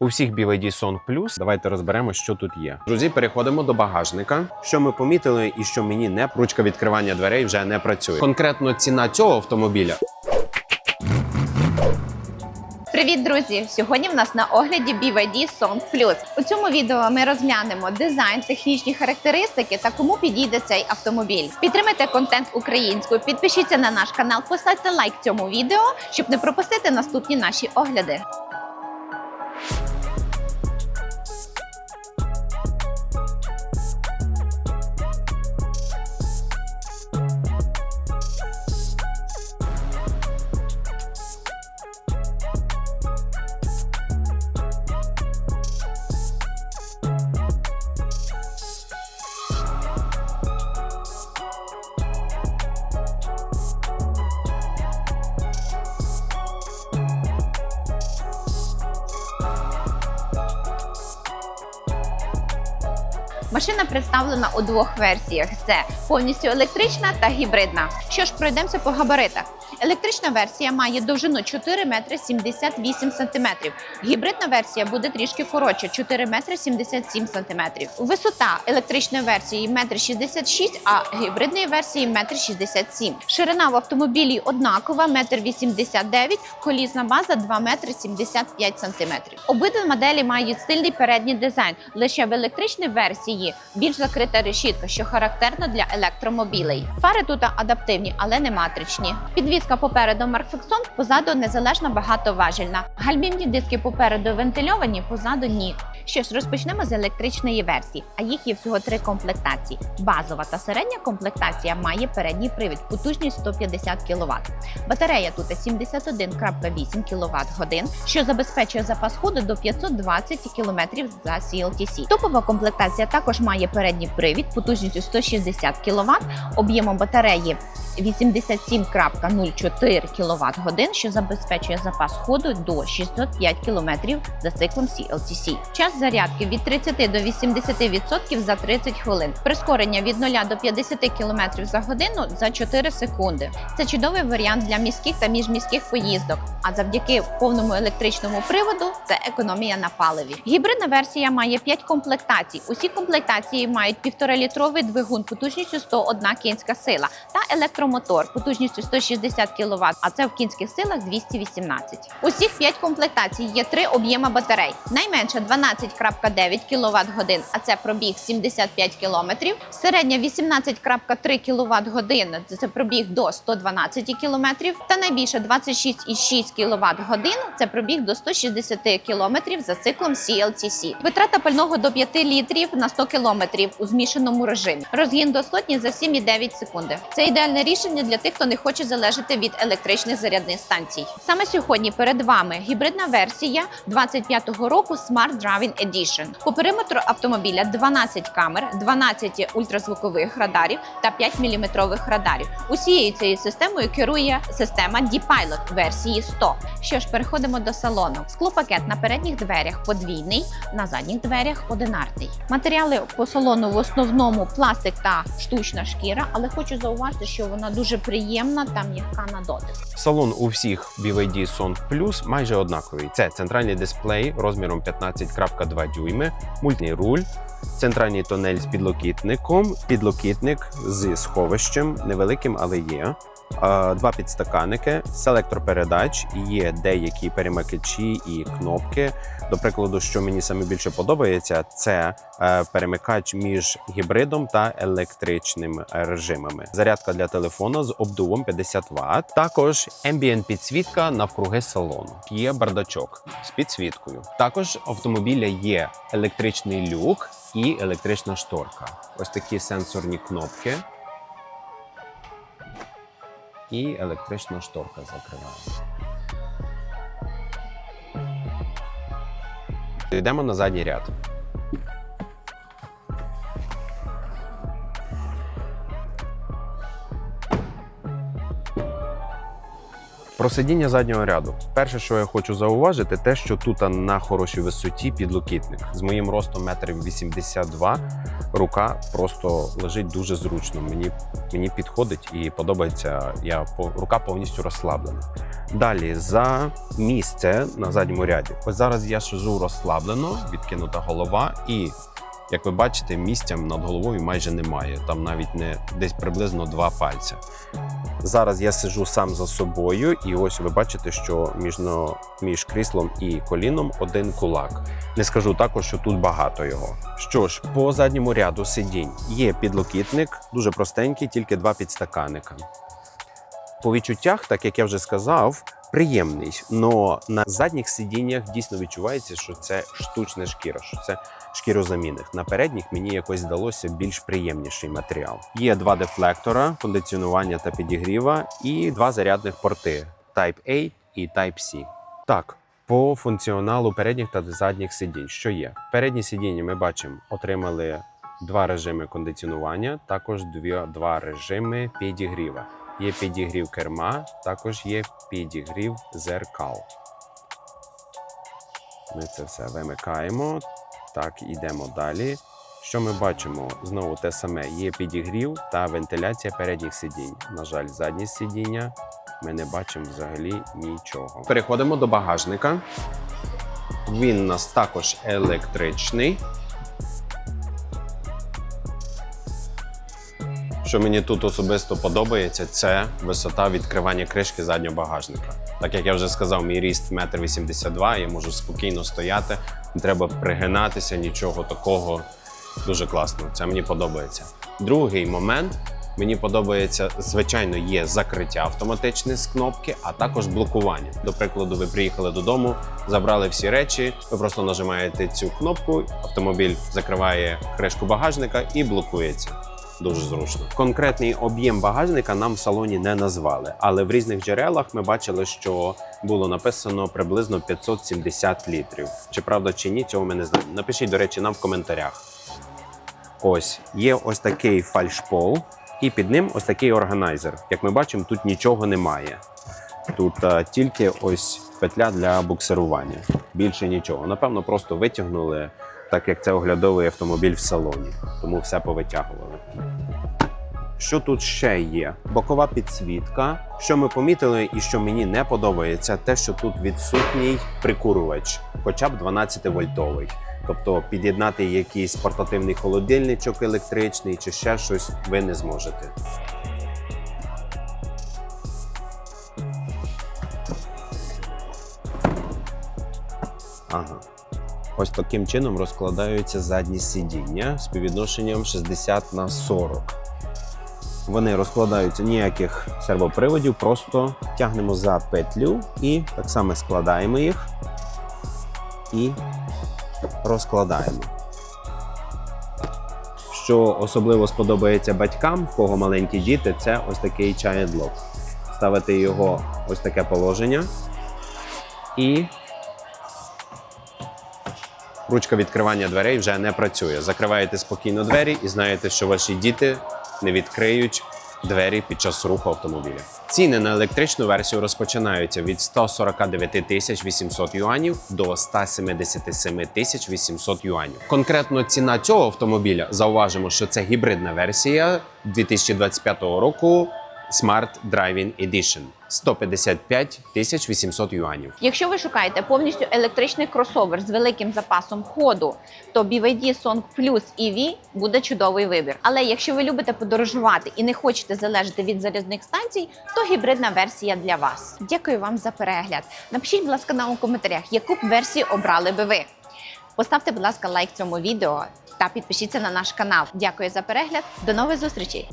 У всіх BYD Song Plus. Давайте розберемо, що тут є. Друзі, переходимо до багажника. Що ми помітили, і що мені не ручка відкривання дверей вже не працює. Конкретно ціна цього автомобіля Привіт, друзі! Сьогодні в нас на огляді BYD Song Plus. У цьому відео ми розглянемо дизайн, технічні характеристики та кому підійде цей автомобіль. Підтримайте контент українською, підпишіться на наш канал, поставте лайк цьому відео, щоб не пропустити наступні наші огляди. Машина представлена у двох версіях: це повністю електрична та гібридна. Що ж, пройдемося по габаритах. Електрична версія має довжину 4 метри 78 сантиметрів. Гібридна версія буде трішки коротша 4 метри 77 сантиметрів. Висота електричної версії 1,66 м, а гібридної версії 1,67 м. Ширина в автомобілі однакова 1,89 м, колісна база 2 метри 75 сантиметрів. Обидві моделі мають стильний передній дизайн. Лише в електричній версії більш закрита решітка, що характерно для електромобілей. Фари тут адаптивні, але не матричні. Підвізка попереду Маркфексон, позаду незалежно багатоважельна. Гальмівні диски попереду вентильовані, позаду ні. Що ж, розпочнемо з електричної версії, а їх є всього три комплектації. Базова та середня комплектація має передній привід, потужність 150 кВт. Батарея тут 71,8 кВт годин, що забезпечує запас ходу до 520 км за CLTC. Топова комплектація також має передній привід, потужністю 160 кВт, об'ємом батареї 87,04 кВт годин, що забезпечує запас ходу до 605 км за циклом CLTC. Час Зарядки від 30 до 80% за 30 хвилин. Прискорення від 0 до 50 км за годину за 4 секунди. Це чудовий варіант для міських та міжміських поїздок. А завдяки повному електричному приводу це економія на паливі. Гібридна версія має 5 комплектацій. Усі комплектації мають півторалітровий двигун потужністю 101 кінська сила та електромотор потужністю 160 кВт, а це в кінських силах 218. Усіх 5 комплектацій є три об'єми батарей. Найменше 12 18,9 кВт годин, а це пробіг 75 км. Середня 18,3 кВт годин, це пробіг до 112 км. Та найбільше 26,6 кВт годин це пробіг до 160 км за циклом CLTC. Витрата пального до 5 літрів на 100 км у змішаному режимі. Розгін до сотні за 7,9 секунди. Це ідеальне рішення для тих, хто не хоче залежати від електричних зарядних станцій. Саме сьогодні перед вами гібридна версія 25-го року Smart Driving Edition. По периметру автомобіля 12 камер, 12 ультразвукових радарів та 5 мм радарів. Усією цією системою керує система D-Pilot версії 100. Що ж, переходимо до салону. Склопакет на передніх дверях подвійний, на задніх дверях одинарний. Матеріали по салону в основному пластик та штучна шкіра, але хочу зауважити, що вона дуже приємна та м'яка на дотик. Салон у всіх BYD Song Plus майже однаковий. Це центральний дисплей розміром 15,2 дюйми, мультний руль, центральний тунель з підлокітником, підлокітник з сховищем, невеликим, але є. Е, Два підстаканники, селектор передач, є деякі перемикачі і кнопки. До прикладу, що мені саме більше подобається, це е, перемикач між гібридом та електричним режимами. Зарядка для телефона з обдувом 50 Вт. Також ambient підсвітка навкруги салону. Є бардачок з підсвіткою. Також автомобіля є електричний люк і електрична шторка. Ось такі сенсорні кнопки. І електрична шторка закриває. Йдемо на задній ряд. Про сидіння заднього ряду. Перше, що я хочу зауважити, те, що тут на хорошій висоті підлокітник. З моїм ростом метрів 82 рука просто лежить дуже зручно. Мені, мені підходить і подобається. Я рука повністю розслаблена. Далі за місце на задньому ряді. Ось зараз я сижу розслаблено, відкинута голова, і як ви бачите, місця над головою майже немає. Там навіть не десь приблизно два пальця. Зараз я сижу сам за собою, і ось ви бачите, що між, між кріслом і коліном один кулак. Не скажу також, що тут багато його. Що ж, по задньому ряду сидінь є підлокітник, дуже простенький, тільки два підстаканника. По відчуттях, так як я вже сказав, приємний. Но на задніх сидіннях дійсно відчувається, що це штучна шкіра, що це шкірозамінних. На передніх мені якось здалося більш приємніший матеріал. Є два дефлектора, кондиціонування та підігріва, і два зарядних порти Type A і Type C. Так. По функціоналу передніх та задніх сидінь, що є? Передні сидіння ми бачимо, отримали два режими кондиціонування, також дві, два режими підігріва. Є підігрів керма, також є підігрів зеркал. Ми це все вимикаємо. Так, йдемо далі. Що ми бачимо? Знову те саме: є підігрів та вентиляція передніх сидінь. На жаль, задні сидіння ми не бачимо взагалі нічого. Переходимо до багажника. Він у нас також електричний. Що мені тут особисто подобається, це висота відкривання кришки заднього багажника. Так як я вже сказав, мій ріст 1,82 м, я можу спокійно стояти, не треба пригинатися, нічого такого. Дуже класно. Це мені подобається. Другий момент. Мені подобається, звичайно, є закриття автоматичне з кнопки, а також блокування. До прикладу, ви приїхали додому, забрали всі речі, ви просто нажимаєте цю кнопку, автомобіль закриває кришку багажника і блокується. Дуже зручно. Конкретний об'єм багажника нам в салоні не назвали, але в різних джерелах ми бачили, що було написано приблизно 570 літрів. Чи правда чи ні, цього ми не знаємо. Напишіть, до речі, нам в коментарях. Ось є ось такий фальшпол, і під ним ось такий органайзер. Як ми бачимо, тут нічого немає. Тут е, тільки ось петля для буксирування. Більше нічого. Напевно, просто витягнули, так як це оглядовий автомобіль в салоні. Тому все повитягували. Що тут ще є? Бокова підсвітка. Що ми помітили, і що мені не подобається, те, що тут відсутній прикурювач, хоча б 12 вольтовий. Тобто під'єднати якийсь портативний холодильничок електричний чи ще щось ви не зможете. Ага. Ось таким чином розкладаються задні сидіння з співвідношенням 60 на 40. Вони розкладаються ніяких сервоприводів, просто тягнемо за петлю і так само складаємо їх і розкладаємо. Що особливо сподобається батькам, в кого маленькі діти, це ось такий чайдлок. Ставити його ось таке положення і ручка відкривання дверей вже не працює. Закриваєте спокійно двері і знаєте, що ваші діти не відкриють двері під час руху автомобіля. Ціни на електричну версію розпочинаються від 149 тисяч 800 юанів до 177 тисяч 800 юанів. Конкретно ціна цього автомобіля зауважимо, що це гібридна версія 2025 року Smart Driving Edition 155 тисяч 800 юанів. Якщо ви шукаєте повністю електричний кросовер з великим запасом ходу, то BYD Song Plus EV буде чудовий вибір. Але якщо ви любите подорожувати і не хочете залежати від зарядних станцій, то гібридна версія для вас. Дякую вам за перегляд. Напишіть, будь ласка, нам у коментарях, яку б версію обрали би ви. Поставте, будь ласка, лайк цьому відео та підпишіться на наш канал. Дякую за перегляд. До нових зустрічей!